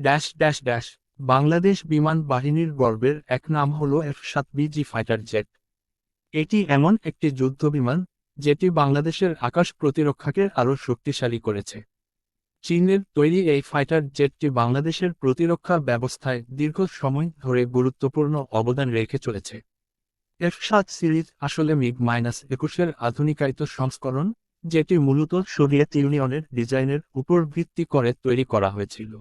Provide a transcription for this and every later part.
Dash dash dash Bangladesh বিমান বাহিনীর গর্বের এক নাম হল এফ সাত বিজি ফাইটার জেট এটি এমন একটি যুদ্ধ বিমান, যেটি বাংলাদেশের আকাশ প্রতিরক্ষাকে আরও শক্তিশালী করেছে। চীনের তৈরি এই ফাইটার জেটটি বাংলাদেশের প্রতিরক্ষা ব্যবস্থায় দীর্ঘ সময় ধরে গুরুত্বপূর্ণ অবদান রেখে চলেছে। এফ সাত সিরিজ আসলে মিগ মাইনাস একুশের আধুনিকায়িত সংস্করণ, যেটি মূলত সোভিয়েত ইউনিয়নের ডিজাইনের উপর ভিত্তি করে তৈরি করা হয়েছিল।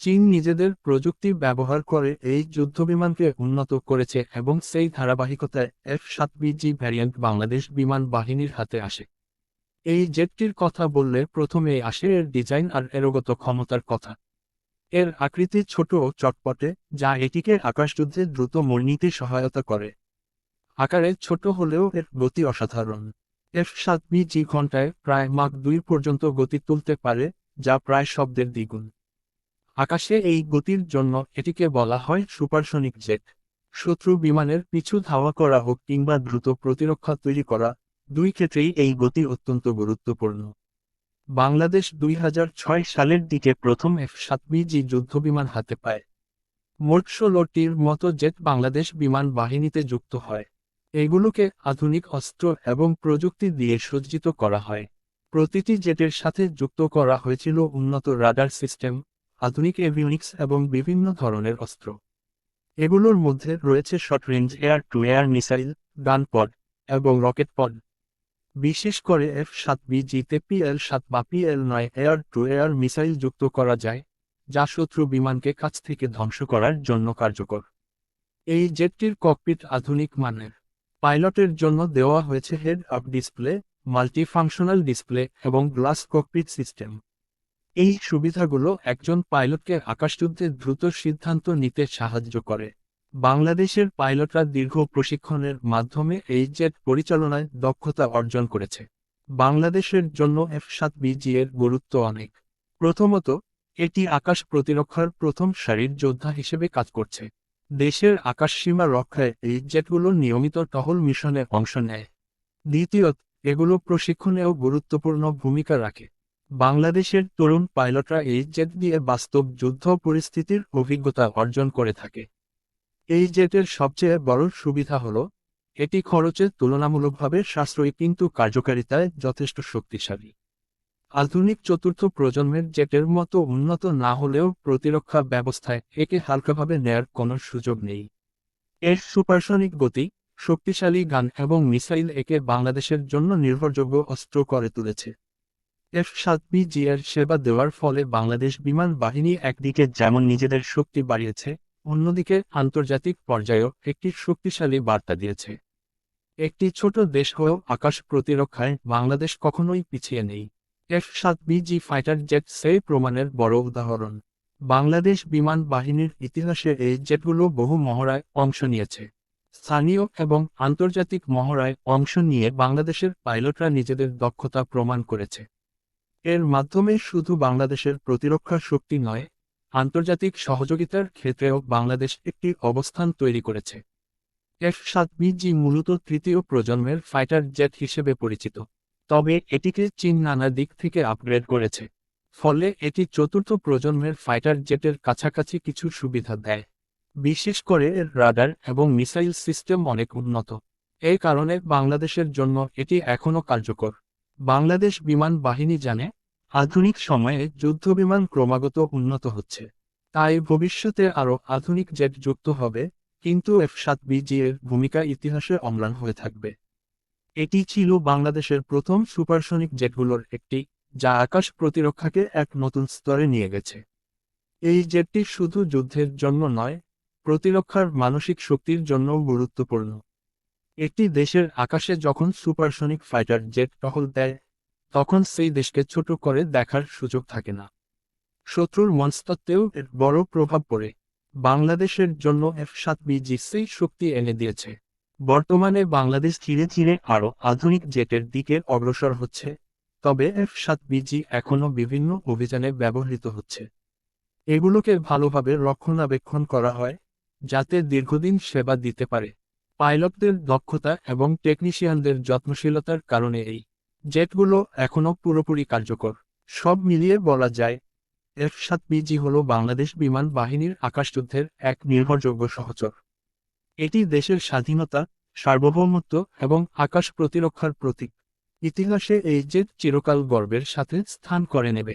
চীন নিজেদের প্রযুক্তি ব্যবহার করে এই যুদ্ধবিমানকে উন্নত করেছে এবং সেই ধারাবাহিকতায় এফ সাত বিজি ভ্যারিয়েন্ট বাংলাদেশ বিমান বাহিনীর হাতে আসে। এই জেটটির কথা বললে প্রথমেই আসে এর ডিজাইন আর এরগত ক্ষমতার কথা। এর আকৃতি ছোট ও চটপটে, যা এটিকে আকাশযুদ্ধে দ্রুত মোড় নিতে সহায়তা করে। আকারে ছোট হলেও এর গতি অসাধারণ। এফ সাত বিজি ঘন্টায় প্রায় মাক দুই পর্যন্ত গতি তুলতে পারে, যা প্রায় শব্দের দ্বিগুণ। আকাশে এই গতির জন্য এটিকে বলা হয় সুপারসনিক জেট। শত্রু বিমানের পিছু ধাওয়া করা হোক কিংবা দ্রুত প্রতিরক্ষা তৈরি করা, দুই ক্ষেত্রেই এই গতি অত্যন্ত গুরুত্বপূর্ণ। বাংলাদেশ দুই হাজার ছয় সালের দিকে প্রথম এফ সাত বিজি যুদ্ধবিমান হাতে পায়। মোট ষোলোটির মতো জেট বাংলাদেশ বিমান বাহিনীতে যুক্ত হয়। এগুলোকে আধুনিক অস্ত্র এবং প্রযুক্তি দিয়ে সজ্জিত করা হয়। প্রতিটি জেটের সাথে যুক্ত করা হয়েছিল উন্নত রাডার সিস্টেম আধুনিক এভিউনিক্স এবং বিভিন্ন ধরনের অস্ত্র। এগুলোর মধ্যে রয়েছে short range air to air missile, gun pod এবং রকেট পড। বিশেষ করে এফ সাত বিজিতে পিএল সাত বা পিএল নয় এয়ার টু এয়ার মিসাইল যুক্ত করা যায়, যা শত্রু বিমানকে কাছ থেকে ধ্বংস করার জন্য কার্যকর। এই জেটটির ককপিট আধুনিক মানের। পাইলটের জন্য দেওয়া হয়েছে head up display, multifunctional display এবং গ্লাস ককপিট সিস্টেম। এই সুবিধাগুলো একজন পাইলটকে আকাশযুদ্ধে দ্রুত সিদ্ধান্ত নিতে সাহায্য করে। বাংলাদেশের পাইলটরা দীর্ঘ প্রশিক্ষণের মাধ্যমে এই জেট পরিচালনায় দক্ষতা অর্জন করেছে। বাংলাদেশের জন্য এফ সাত বিজি এর গুরুত্ব অনেক। প্রথমত, এটি আকাশ প্রতিরক্ষার প্রথম সারির যোদ্ধা হিসেবে কাজ করছে। দেশের আকাশসীমা রক্ষায় এই জেটগুলো নিয়মিত টহল মিশনে অংশ নেয়। দ্বিতীয়ত, এগুলো প্রশিক্ষণেও গুরুত্বপূর্ণ ভূমিকা রাখে। বাংলাদেশের তরুণ পাইলটরা এই জেট দিয়ে বাস্তব যুদ্ধ পরিস্থিতির অভিজ্ঞতা অর্জন করে থাকে। এই জেটের সবচেয়ে বড় সুবিধা হল, এটি খরচে তুলনামূলকভাবে সাশ্রয়ী কিন্তু কার্যকারিতায় যথেষ্ট শক্তিশালী। আধুনিক চতুর্থ প্রজন্মের জেটের মতো উন্নত না হলেও প্রতিরক্ষা ব্যবস্থায় একে হালকাভাবে নেয়ার কোনো সুযোগ নেই। এর সুপারসনিক গতি, শক্তিশালী গান এবং মিসাইল একে বাংলাদেশের জন্য নির্ভরযোগ্য অস্ত্র করে তুলেছে। এফ সাত বিজি এর সেবা দেওয়ার ফলে বাংলাদেশ বিমান বাহিনী একদিকে যেমন নিজেদের শক্তি বাড়িয়েছে, অন্যদিকে আন্তর্জাতিক পর্যায়েও একটি শক্তিশালী বার্তা দিয়েছে। একটি ছোট দেশ হয়েও আকাশ প্রতিরক্ষায় বাংলাদেশ কখনোই পিছিয়ে নেই। এফ সাত বিজি ফাইটার জেট সেই প্রমাণের বড় উদাহরণ। বাংলাদেশ বিমান বাহিনীর ইতিহাসে এই জেটগুলো বহু মহড়ায় অংশ নিয়েছে। স্থানীয় এবং আন্তর্জাতিক মহড়ায় অংশ নিয়ে বাংলাদেশের পাইলটরা নিজেদের দক্ষতা প্রমাণ করেছে। এর মাধ্যমে শুধু বাংলাদেশের প্রতিরক্ষা শক্তি নয়, আন্তর্জাতিক সহযোগিতার ক্ষেত্রেও বাংলাদেশ একটি অবস্থান তৈরি করেছে। এফ সাত বিজি মূলত তৃতীয় প্রজন্মের ফাইটার জেট হিসেবে পরিচিত, তবে এটিকে চীন নানা দিক থেকে আপগ্রেড করেছে, ফলে এটি চতুর্থ প্রজন্মের ফাইটার জেটের কাছাকাছি কিছু সুবিধা দেয়। বিশেষ করে এর রাডার এবং মিসাইল সিস্টেম অনেক উন্নত, এই কারণে বাংলাদেশের জন্য এটি এখনও কার্যকর। বাংলাদেশ বিমান বাহিনী জানে, আধুনিক সময়ে যুদ্ধবিমান ক্রমাগত উন্নত হচ্ছে। তাই ভবিষ্যতে আরও আধুনিক জেট যুক্ত হবে, কিন্তু এফ সাত বিজি এর ভূমিকা ইতিহাসে অম্লান হয়ে থাকবে। এটি ছিল বাংলাদেশের প্রথম সুপারসনিক জেটগুলোর একটি, যা আকাশ প্রতিরক্ষাকে এক নতুন স্তরে নিয়ে গেছে। এই জেটটি শুধু যুদ্ধের জন্য নয়, প্রতিরক্ষার মানসিক শক্তির জন্যও গুরুত্বপূর্ণ। একটি দেশের আকাশে যখন সুপারসনিক ফাইটার জেট টহল দেয়, তখন সেই দেশকে ছোট করে দেখার সুযোগ থাকে না। শত্রুর মনস্তত্ত্বেও এর বড় প্রভাব পড়ে। বাংলাদেশের জন্য এফ সাত বিজি সেই শক্তি এনে দিয়েছে। বর্তমানে বাংলাদেশ ধীরে ধীরে আরও আধুনিক জেটের দিকে অগ্রসর হচ্ছে, তবে এফ সাত বিজি এখনও বিভিন্ন অভিযানে ব্যবহৃত হচ্ছে। এগুলোকে ভালোভাবে রক্ষণাবেক্ষণ করা হয়, যাতে দীর্ঘদিন সেবা দিতে পারে। পাইলটদের দক্ষতা এবং টেকনিশিয়ানদের যত্নশীলতার কারণে এই জেটগুলো এখনও পুরোপুরি কার্যকর। সব মিলিয়ে বলা যায়, এফ সাত বিজি হল বাংলাদেশ বিমান বাহিনীর আকাশযুদ্ধের এক নির্ভরযোগ্য সহচর। এটি দেশের স্বাধীনতা, সার্বভৌমত্ব এবং আকাশ প্রতিরক্ষার প্রতীক। ইতিহাসে এই জেট চিরকাল গর্বের সাথে স্থান করে নেবে।